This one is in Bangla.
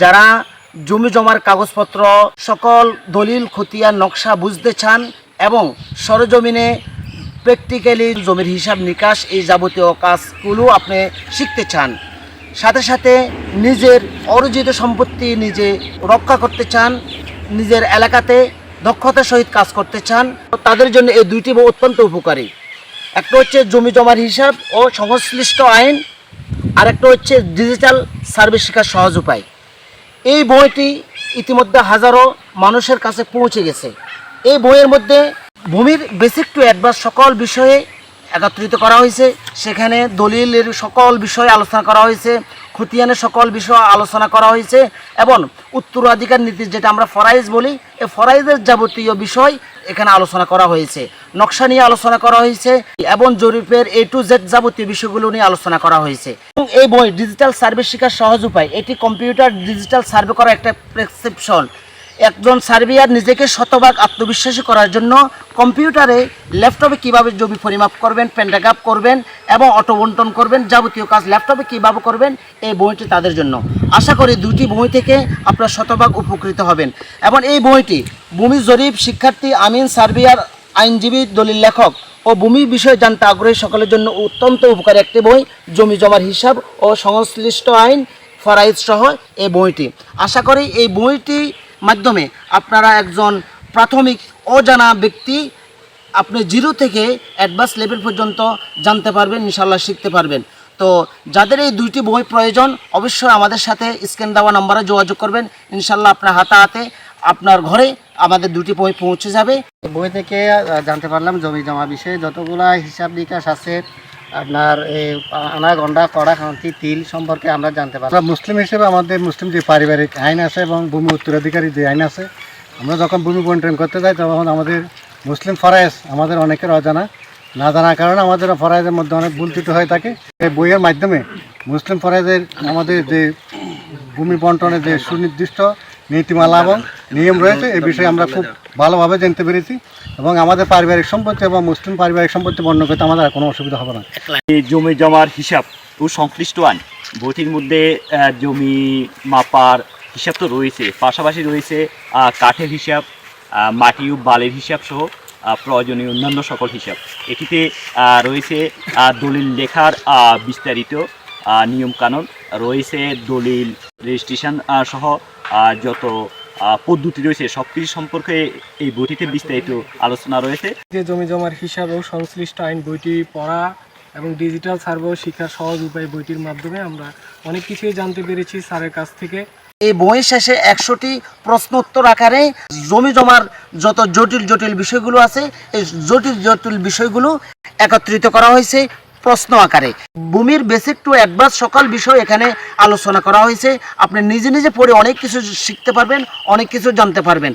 যারা জমি জমার কাগজপত্র, সকল দলিল, খতিয়ান, নকশা বুঝতে চান এবং সরজমিনে প্র্যাকটিক্যালি জমির হিসাব নিকাশ এই যাবতীয় কাজগুলো আপনি শিখতে চান, সাথে সাথে নিজের অর্জিত সম্পত্তি নিজে রক্ষা করতে চান, নিজের এলাকাতে দক্ষতার সহিত কাজ করতে চান, তাদের জন্য এই দুইটি অত্যন্ত উপকারী। একটা হচ্ছে জমি জমার হিসাব ও সংশ্লিষ্ট আইন আর একটা হচ্ছে ডিজিটাল সার্ভিস শেখার সহজ উপায়। এই বইটি ইতিমধ্যে হাজারো মানুষের কাছে পৌঁছে গেছে। এই বইয়ের মধ্যে ভূমির বেসিক টু অ্যাডভান্স সকল বিষয়ে একত্রিত করা হয়েছে। সেখানে দলিলের সকল বিষয়ে আলোচনা করা হয়েছে, খতিয়ানের সকল বিষয় আলোচনা করা হয়েছে এবং উত্তরাধিকার নীতি যেটা আমরা ফরাইজ বলি, এই ফরাইজের যাবতীয় বিষয় এখানে আলোচনা করা হয়েছে। নকশা নিয়ে আলোচনা করা হয়েছে এবং জরিপের এ টু জেড যাবতীয় বিষয়গুলো নিয়ে আলোচনা করা হয়েছে। এবং এই বই ডিজিটাল সার্ভে শেখার সহজ উপায়। এটি কম্পিউটার ডিজিটাল সার্ভে করা একটা প্রেসক্রিপশন একজন সার্ভিয়ার নিজেকে শতভাগ আত্মবিশ্বাসী করার জন্য কম্পিউটারে ল্যাপটপে কীভাবে জমি পরিমাপ করবেন প্যান্টাগ্রাফ করবেন এবং অটো বন্টন করবেন, যাবতীয় কাজ ল্যাপটপে কীভাবে করবেন, এই বইটি তাদের জন্য। আশা করি দুটি বই থেকে আপনারা শতভাগ উপকৃত হবেন। এবং এই বইটি ভূমি জরিপ শিক্ষার্থী আমিন সার্ভিয়ার আইনজীবী, দলিল লেখক ও ভূমি বিষয়ে জানতে আগ্রহী সকলের জন্য অত্যন্ত উপকারী একটি বই, জমি জমার হিসাব ও সংশ্লিষ্ট আইন, ফরাইজ সহ এই বইটি। আশা করি এই বইটি মাধ্যমে আপনারা একজন প্রাথমিক অজানা ব্যক্তি, আপনি জিরো থেকে অ্যাডভান্স লেভেল পর্যন্ত জানতে পারবেন ইনশাল্লাহ শিখতে পারবেন। তো যাদের এই দুইটি বই প্রয়োজন, অবশ্যই আমাদের সাথে স্ক্যান দেওয়া নাম্বারে যোগাযোগ করবেন। ইনশাল্লাহ আপনার হাতে হাতে, আপনার ঘরে আমাদের দুটি বই পৌঁছে যাবে। বই থেকে জানতে পারলাম জমি জমা বিষয়ে। যতগুলা হিসাব নিকাশ আছে আপনার এই আনা গন্ডা কড়া খান্তি তিল সম্পর্কে আমরা জানতে পারলাম। আমরা মুসলিম হিসেবে আমাদের মুসলিম যে পারিবারিক আইন আছে এবং ভূমি উত্তরাধিকারী যে আইন আছে আমরা যখন ভূমি বন্টন করতে যাই তখন আমাদের মুসলিম ফরায়েজ আমাদের অনেকের অজানা। না জানার কারণে আমাদের ফরায়েজের মধ্যে অনেক ভুল ত্রুটি হয়ে থাকে। এই বইয়ের মাধ্যমে মুসলিম ফরায়েজের আমাদের যে ভূমি বন্টনের যে সুনির্দিষ্ট নীতিমালা এবং নিয়ম রয়েছে। এই বিষয়ে আমরা খুব ভালোভাবে জানতে পেরেছি এবং আমাদের পারিবারিক সম্পত্তি এবং মুসলিম পারিবারিক সম্পত্তি বর্ণনা করতে আমাদের কোনো অসুবিধা হবে না। এই জমি জমার হিসাব ও সংশ্লিষ্ট আইন বইটির মধ্যে জমি মাপার হিসাব তো রয়েছে, পাশাপাশি রয়েছে কাঠের হিসাব মাটি ও বালির হিসাব সহ প্রয়োজনীয় অন্যান্য সকল হিসাব। এটিতে রয়েছে দলিল লেখার বিস্তারিত নিয়মকানুন, রয়েছে দলিল রেজিস্ট্রেশন সহ যত পদ্ধতি রয়েছে। সব কিছু সম্পর্কে এই বইটিতে বিস্তারিত আলোচনা রয়েছে। যে জমি জমার হিসাব ও সংশ্লিষ্ট আইন বইটি পড়া এবং ডিজিটাল সার্ভে ও শিক্ষার সহজ উপায় বইটির মাধ্যমে আমরা অনেক কিছুই জানতে পেরেছি স্যারের কাছ থেকে। এই বই শেষে একশোটি প্রশ্ন উত্তর আকারে জমি জমার যত জটিল জটিল বিষয়গুলো আছে এই জটিল জটিল বিষয়গুলো একত্রিত করা হয়েছে। প্রশ্ন আকারে। ভূমির বেসিক টু অ্যাডভান্স সকল বিষয় এখানে আলোচনা করা হয়েছে। আপনি নিজে নিজে পড়ে অনেক কিছু শিখতে পারবেন, অনেক কিছু জানতে পারবেন।